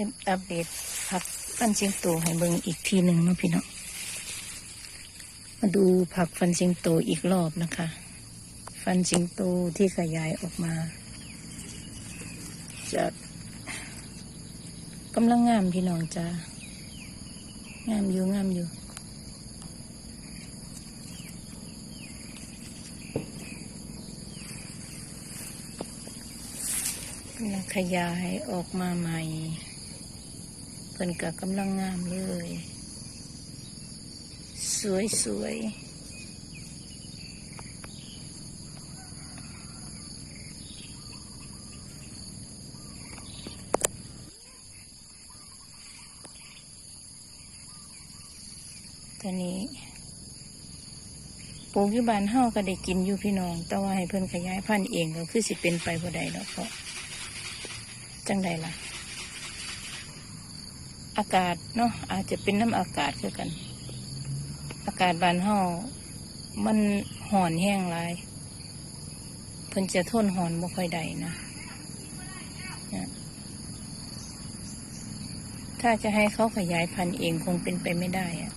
ให้อัปเดตผักฟันเชียงโตให้เบิ่งอีกทีหนึ่งเนาะพี่น้องมาดูผักฟันเชียงโตอีกรอบนะคะ ฟันเชียงโตที่ขยายออกมาจากำลังงามพี่น้องจ้างามอยู่งามอยู่ขยายออกมาใหม่ พิ่นกับกำลังงามเลย สวยสวยตอนนี้ปลูกอยู่บ้านเฮาก็ได้กินอยู่พี่น้อง แต่ว่าให้เพิ่นขยายพันธุ์เองก็คือสิเป็นไปบ่ได้ดอกเพราะจังใดล่ะ อากาศเนาะอาจจะเป็นน้ำอากาศคือกัน อากาศบานเฮามันห่อนแห้งลายเพิ่นจะทนห่อนบ่ค่อยได้นะเนี่ยถ้าจะให้เขาขยายพันธุ์เองคงเป็นไปไม่ได้อะ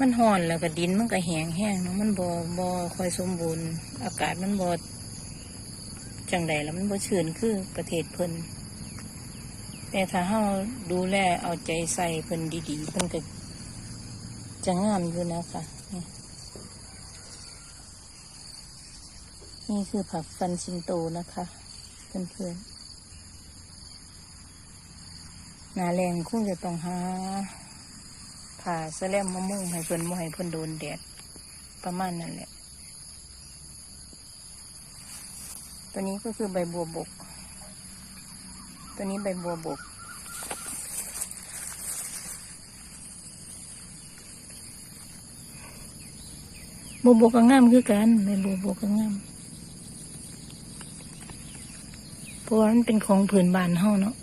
มันห่อนแล้วก็ดินมันก็แห้งแห้งเนาะมันบ่บ่ค่อยสมบูรณ์ อากาศมันบ่ จังใดแล้วมันบ่ชื้นคือประเทศเพิ่นแต่ถ้าเฮาดูแลเอาใจใส่เพิ่นดีๆเพิ่นก็จะงามอยู่นะคะนี่คือผักฟันสิงโตนะคะเพื่อนๆหนาแรงคงจะต้องหาผ่าแสลมมะม่วงให้เพิ่นบ่ให้เพิ่นโดนแดดประมาณนั้นแหละ ตัวนี้ก็คือใบบัวบก ตัวนี้ใบบัวบก บัวบกก็งามคือกันใบบัวบกก็งามเพราะว่ามันเป็นของผืนบานเฮาเนาะ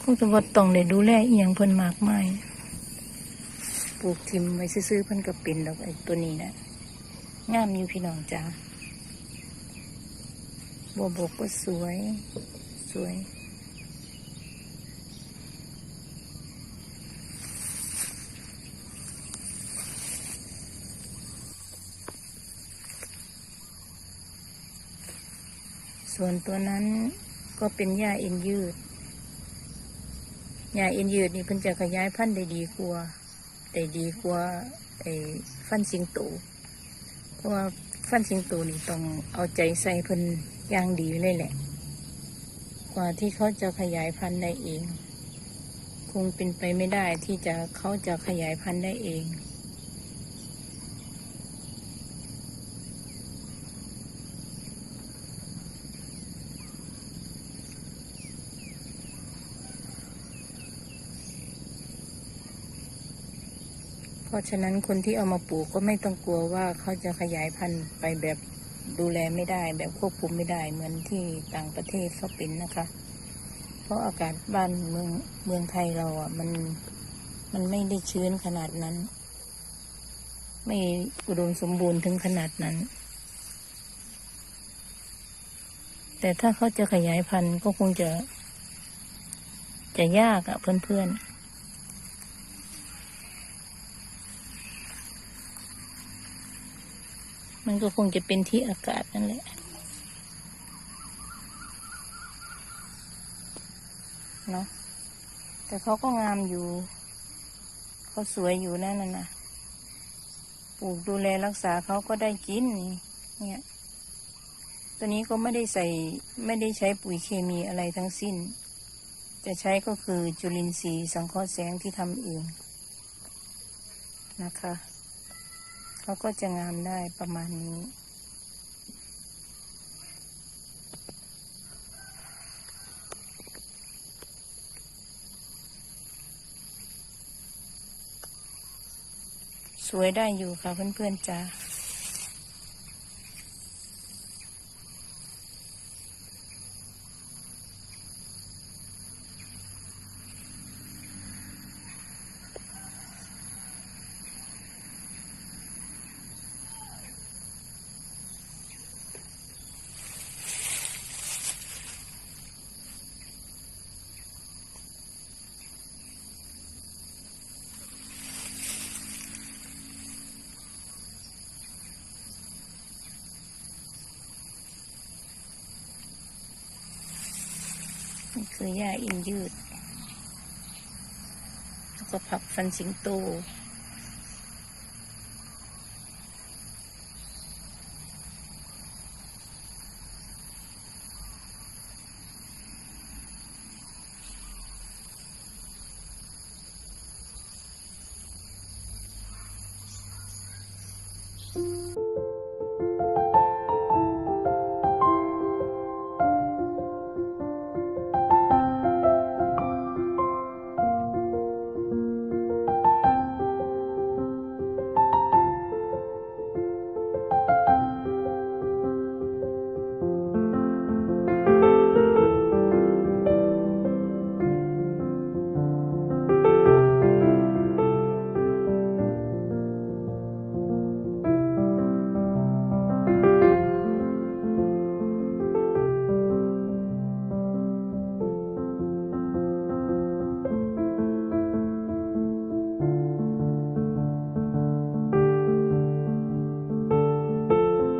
คงจะว่าต้องได้ดูแลเอียงเพิ่นมากมายปลูกทิมไว้ซื้อๆเพิ่นก็เป็นดอกไอ้ตัวนี้นะ งามอยู่พี่น้องจ้าบัวบกก็สวย สวย ส่วนตัวนั้นก็เป็นหญ้าเอ็นยืดยาเอ็นยืดนี่เพิ่นจะขยายพันธุ์ได้ดีกว่าได้ดีกว่าไอ้ฟันสิงโต เพราะว่าฟันสิงโตนี่ต้องเอาใจใส่เพิ่นอย่างดีเลยแหละ กว่าที่เขาจะขยายพันธุ์ได้เอง คงเป็นไปไม่ได้ที่จะเขาจะขยายพันธุ์ได้เอง เพราะฉะนั้นคนที่เอามาปลูกก็ไม่ต้องกลัวว่าเขาจะขยายพันธุ์ไปแบบดูแลไม่ได้ แบบควบคุมไม่ได้เหมือนที่ต่างประเทศเขาเป็นนะคะ เพราะอากาศบ้านเมืองเมืองไทยเราอะมันมันไม่ได้ชื้นขนาดนั้น ไม่อุดมสมบูรณ์ถึงขนาดนั้น แต่ถ้าเขาจะขยายพันธุ์ก็คงจะ จะยากอะเพื่อนๆ มันก็คงจะเป็นที่อากาศนั่นแหละเนาะแต่เขาก็งามอยู่ เขาสวยอยู่นั่นน่ะนะปลูกดูแลรักษาเขาก็ได้กินนี่เนี่ยตัวนี้ก็ไม่ได้ใส่ไม่ได้ใช้ปุ๋ยเคมีอะไรทั้งสิ้น จะใช้ก็คือจุลินทรีย์สังเคราะห์แสงที่ทำเองนะคะ เขาก็จะงามได้ประมาณนี้สวยได้อยู่ค่ะเพื่อนๆจ้า คือหญ้าอินยืด แล้วก็ผักฟันสิงโต